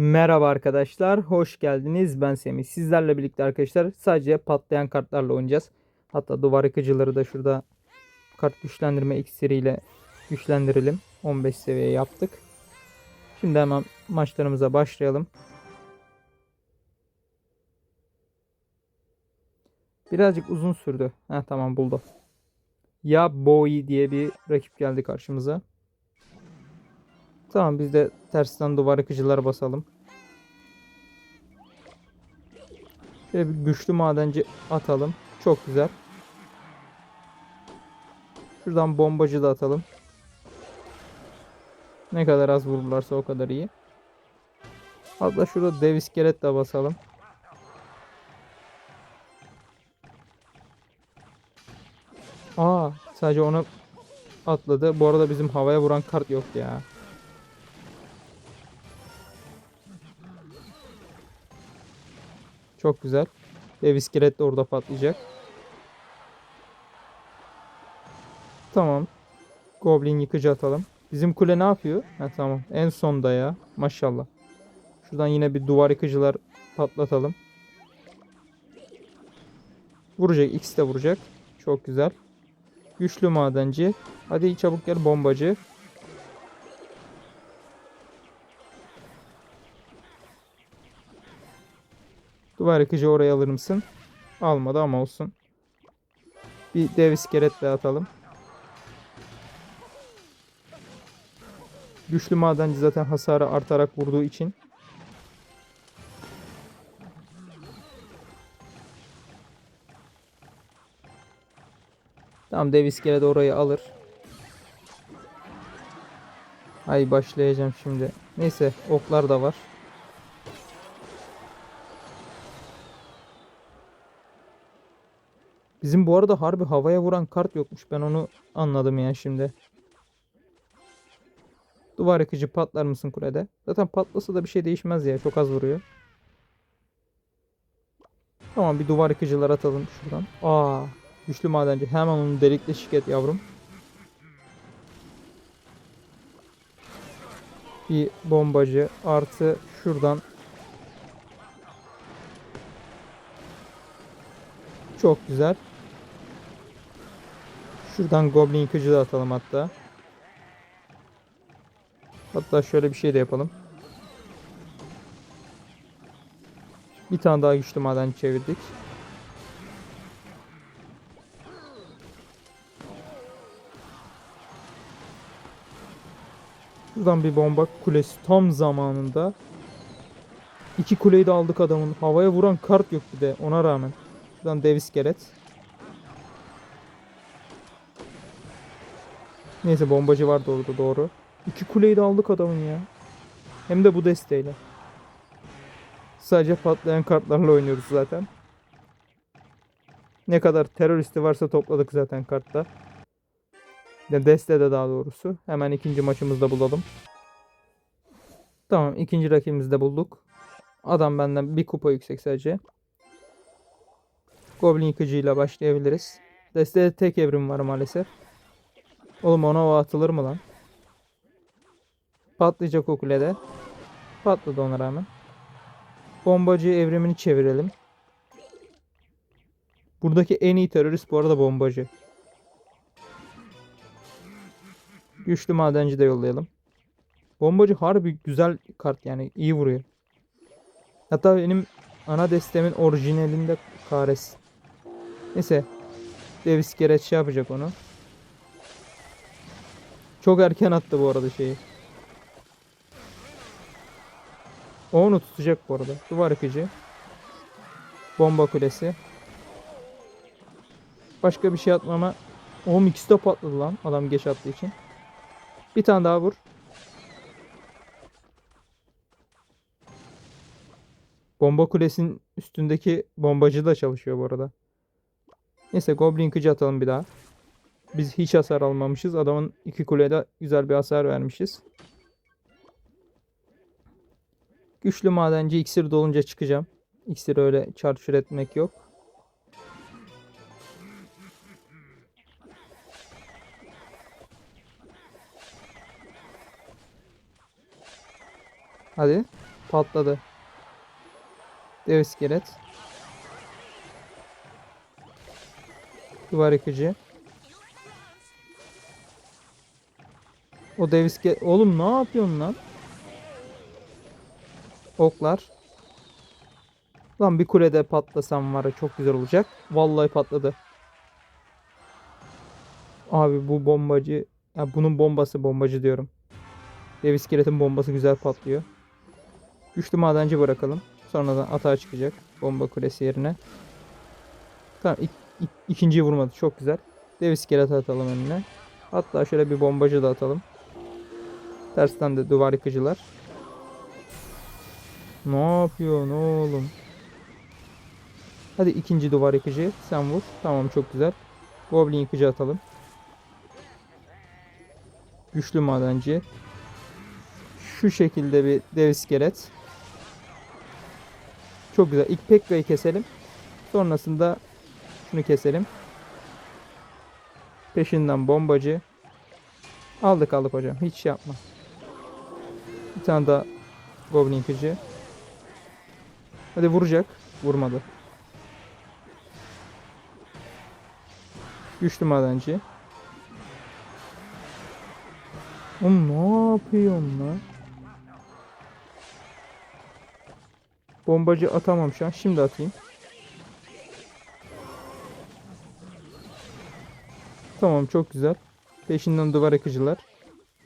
Merhaba arkadaşlar, hoş geldiniz. Ben Semih. Sizlerle birlikte arkadaşlar sadece patlayan kartlarla oynayacağız. Hatta duvar yıkıcıları da şurada kart güçlendirme iksiriyle güçlendirelim. 15 seviye yaptık. Şimdi hemen maçlarımıza başlayalım. Birazcık uzun sürdü. Ha tamam buldu. Ya Boy diye bir rakip geldi karşımıza. Tamam biz de tersten duvar yıkıcılar basalım. Şöyle bir güçlü madenci atalım. Çok güzel. Şuradan bombacı da atalım. Ne kadar az vururlarsa o kadar iyi. Hatta şurada dev iskelet de basalım. Aa, sadece onu atladı. Bu arada bizim havaya vuran kart yok ya. Çok güzel. Dev iskelet de orada patlayacak. Tamam. Goblin yıkıcı atalım. Bizim kule ne yapıyor? Ha tamam. En sonda ya. Maşallah. Şuradan yine bir duvar yıkıcılar patlatalım. Vuracak. X de vuracak. Çok güzel. Güçlü madenci. Hadi çabuk gel bombacı. Duvar yıkıcı oraya alır mısın? Almadı ama olsun. Bir dev iskelet de atalım. Güçlü madenci zaten hasarı artarak vurduğu için. Tamam dev iskelet orayı alır. Ay başlayacağım şimdi. Neyse oklar da var. Bizim bu arada harbi havaya vuran kart yokmuş. Ben onu anladım ya şimdi. Duvar yıkıcı patlar mısın kulede? Zaten patlasa da bir şey değişmez ya. Çok az vuruyor. Tamam bir duvar yıkıcılar atalım şuradan. Aa, güçlü madenci. Hemen onu delikle şirket yavrum. Bir bombacı artı şuradan Çok güzel. Şuradan goblin yıkıcı da atalım hatta. Hatta şöyle bir şey de yapalım. Bir tane daha güçlü maden çevirdik. Şuradan bir bomba kulesi tam zamanında. İki kuleyi de aldık adamın. Havaya vuran kart yok bir de ona rağmen. Şuradan dev iskelet. Neyse bombacı vardı orada doğru. İki kuleyi de aldık adamın ya. Hem de bu desteğiyle. Sadece patlayan kartlarla oynuyoruz zaten. Ne kadar teröristi varsa topladık zaten kartta. Destede daha doğrusu. Hemen ikinci maçımızda bulalım. Tamam ikinci rakibimizi de bulduk. Adam benden bir kupa yüksek sadece. Goblin yıkıcıyla başlayabiliriz. Destede tek evrim var maalesef. Oğlum ona o atılır mı lan? Patlayacak o kulede. Patladı ona rağmen. Bombacı evrimini çevirelim. Buradaki en iyi terörist bu arada bombacı. Güçlü madenci de yollayalım. Bombacı harbi güzel kart yani iyi vuruyor. Hatta benim ana destemin orijinalinde Kares. Neyse. Davis Gereç şey yapacak onu. Çok erken attı bu arada şeyi. O onu tutacak bu arada. Duvar yıkıcı. Bomba kulesi. Başka bir şey atmama. Oğlum ikisi patladı lan. Adam geç attığı için. Bir tane daha vur. Bomba kulesinin üstündeki bombacı da çalışıyor bu arada. Neyse Goblin kıcı atalım bir daha. Biz hiç hasar almamışız. Adamın iki kulede güzel bir hasar vermişiz. Güçlü madenci iksir dolunca çıkacağım. İksir öyle çarçur etmek yok. Hadi. Patladı. Dev iskelet. Duvar yıkıcı. O dev iskelet... Oğlum ne yapıyorsun lan? Oklar. Lan bir kulede patlasam var ya çok güzel olacak. Vallahi patladı. Abi bu bombacı... Ya bunun bombası bombacı diyorum. Dev iskeletin bombası güzel patlıyor. Güçlü madenci bırakalım. Sonradan atağa çıkacak. Bomba kulesi yerine. Tamam ik, ik- ikinciyi vurmadı. Çok güzel. Dev iskeleti atalım önüne. Hatta şöyle bir bombacı da atalım. Tersten de duvar yıkıcılar. Ne yapıyor ne oğlum? Hadi ikinci duvar yıkıcı. Sen vur. Tamam çok güzel. Goblin yıkıcı atalım. Güçlü madenci. Şu şekilde bir dev iskelet. Çok güzel. İlk Pekka'yı keselim. Sonrasında şunu keselim. Peşinden bombacı. Aldık aldık hocam. Hiç şey yapma. Tane daha Goblin yıkıcı. Hadi vuracak. Vurmadı. Güçlü madenci. Oğlum ne yapıyorsun lan? Bombacı atamam şu an. Şimdi atayım. Tamam çok güzel. Peşinden duvar yıkıcılar.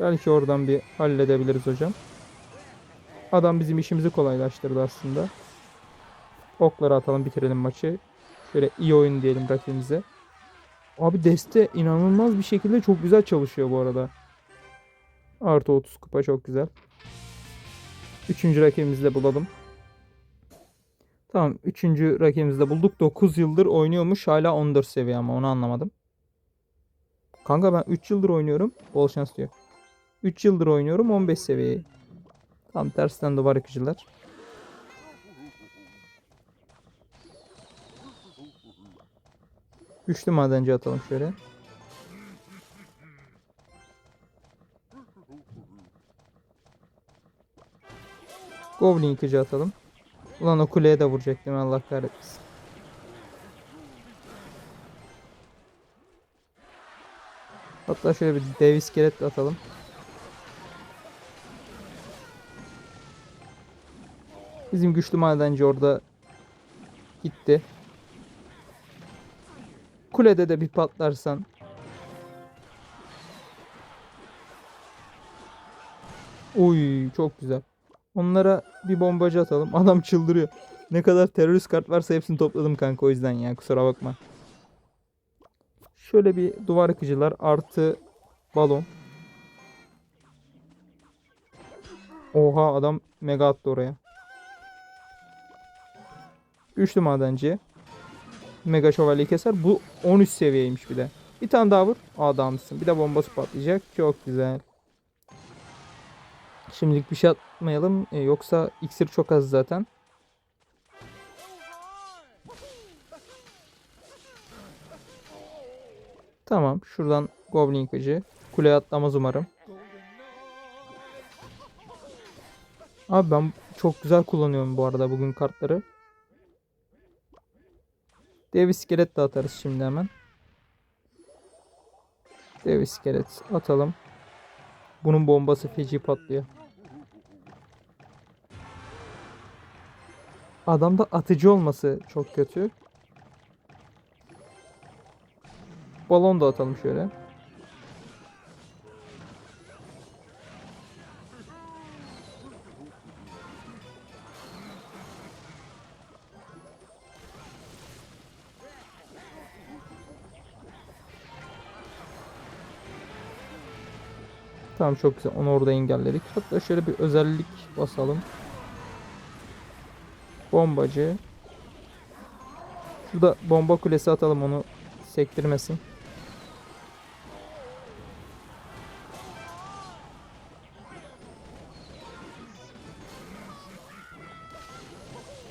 Belki oradan bir halledebiliriz hocam. Adam bizim işimizi kolaylaştırdı aslında. Okları atalım bitirelim maçı. Şöyle iyi oyun diyelim rakibimize. Abi deste inanılmaz bir şekilde çok güzel çalışıyor bu arada. Artı 30 kupa çok güzel. Üçüncü rakibimizi de bulalım. Tamam. Üçüncü rakibimizi de bulduk. 9 yıldır oynuyormuş. Hala 14 seviye ama onu anlamadım. Kanka ben 3 yıldır oynuyorum. Bol şans diyor. 3 yıldır oynuyorum 15 seviyeyi. Tam tersten duvar yıkıcılar. Güçlü madenci atalım şöyle. Goblin yıkıcı atalım. Ulan o kuleye de vuracaktım Allah kahretmesin. Hatta şöyle bir dev iskelet atalım. Bizim güçlü madenci orada gitti. Kulede de bir patlarsan. Uy çok güzel. Onlara bir bombacı atalım. Adam çıldırıyor. Ne kadar terörist kart varsa hepsini topladım kanka o yüzden ya kusura bakma. Şöyle bir duvar yıkıcılar artı balon. Oha adam mega attı oraya. Güçlü madenci. Mega şövalyeyi keser. Bu 13 seviyeymiş bir de. Bir tane daha vur. Adamsın. Bir de bombası patlayacak. Çok güzel. Şimdilik bir şey atmayalım. E, yoksa iksir çok az zaten. Tamam. Şuradan Goblin yıkıcı. Kuleye atlamaz umarım. Abi ben çok güzel kullanıyorum bu arada bugün kartları. Dev iskelet de atarız şimdi hemen. Dev iskelet atalım. Bunun bombası feci patlıyor. Adamda atıcı olması çok kötü. Balon da atalım şöyle. Tamam çok güzel. Onu orada engelledik. Hatta şöyle bir özellik basalım. Bombacı. Şurada bomba kulesi atalım onu sektirmesin.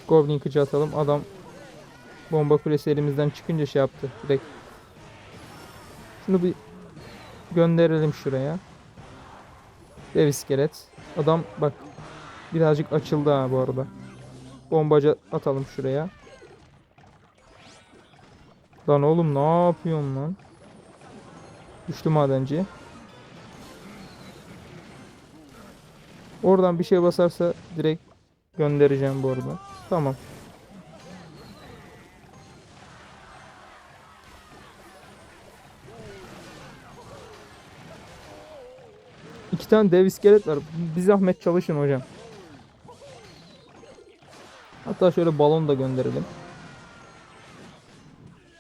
Goblin kıcı atalım. Adam bomba kulesi elimizden çıkınca şey yaptı. Direkt. Şunu bir gönderelim şuraya. Dev iskelet. Adam bak Birazcık açıldı ha bu arada. Bombacı atalım şuraya. Lan oğlum ne yapıyorsun lan? Düştü madenci. Oradan bir şey basarsa direkt göndereceğim bu arada. Tamam. İki tane dev iskelet var. Bir zahmet çalışın hocam. Hatta şöyle balon da gönderelim.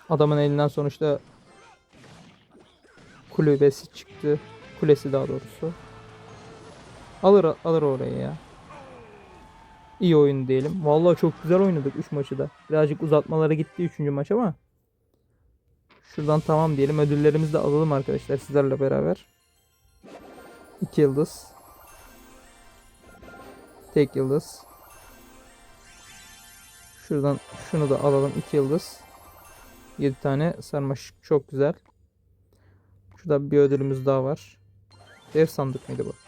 Adamın elinden sonuçta kulübesi çıktı. Kulesi daha doğrusu. Alır alır orayı ya. İyi oyun diyelim. Vallahi çok güzel oynadık 3 maçı da. Birazcık uzatmalara gitti 3. maç ama. Şuradan tamam diyelim. Ödüllerimizi de alalım arkadaşlar sizlerle beraber. 2 yıldız. Tek yıldız. Şuradan şunu da alalım 2 yıldız. 7 tane sarmaşık çok güzel. Şurada bir ödülümüz daha var. Dev sandık mıydı bu?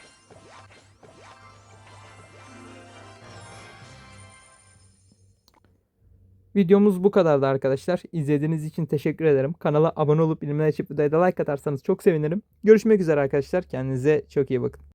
Videomuz bu kadardı arkadaşlar. İzlediğiniz için teşekkür ederim. Kanala abone olup videoya da like atarsanız çok sevinirim. Görüşmek üzere arkadaşlar. Kendinize çok iyi bakın.